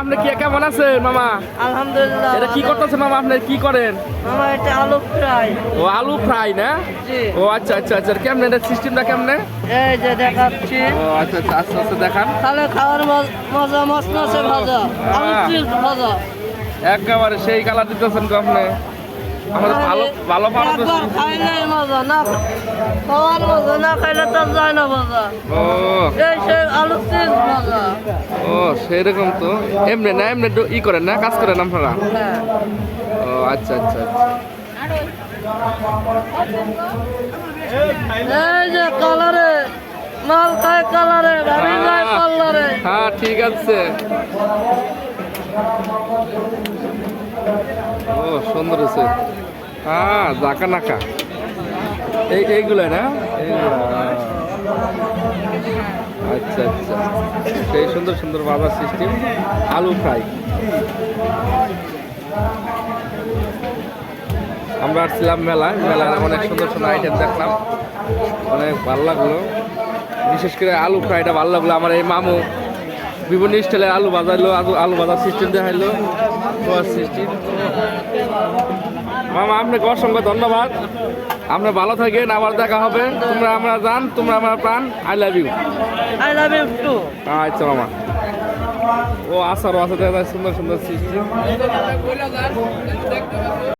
আপনি কি কেমন আছেন মামা? আলহামদুলিল্লাহ এটা কি করতেছেন মামা আপনি কি করেন? মামা এটা আলু ফ্রাই। ও আলু ফ্রাই না? জি। ও আচ্ছা আচ্ছা আচ্ছা কেমনে এটা সিস্টেমটা কেমনে? এই যে দেখাচ্ছি। ও আচ্ছা আচ্ছা আস্তে আস্তে দেখান। তাহলে খাওয়ার মজা মশ মাছে ভাজা। আলু হ্যাঁ। ভাজা। একেবারে সেই কালার দিতেছেন তো আপনি। আমাদের ভালো ভালো মজা না খাওয়ার মজা না খাইলে তো যায় না মজা। ও। এই আলু ও সেরকম তো। এমনি না এমনি ডো- ই করেন না কাজ করেন আপনারা? হ্যাঁ। ও আচ্ছা আচ্ছা আচ্ছা। কালারে মাল খায় কালারে ভাবি যায় কালারে হ্যাঁ ঠিক আছে। ও সুন্দর আছে হ্যাঁ জাকা নাকা এই এইগুলো না? এইগুলো আচ্ছা আচ্ছা। সেই সুন্দর সুন্দর বাজার সিস্টেম, আলু ফ্রাই। আমরা আসছিলাম মেলায় মেলায় অনেক সুন্দর সুন্দর আইটেম দেখলাম। অনেক ভালো লাগল। বিশেষ করে আলু ফ্রাইটা ভালো লাগল। আমার এই মামু বিভিন্ন স্টাইলের আলু বাজাইলো, আলু আলু বাজার সিস্টেম দেখাইলো। সিস্টেম মামা, আপনাকে অসংখ্য ধন্যবাদ। আপনি ভালো থাকেন আবার দেখা হবে। তোমরা আমরা জান তোমরা আমার প্রাণ। I love you I love you too আচ্ছা মামা। ও আসার আছে আসার সুন্দর সুন্দর সিস্টেম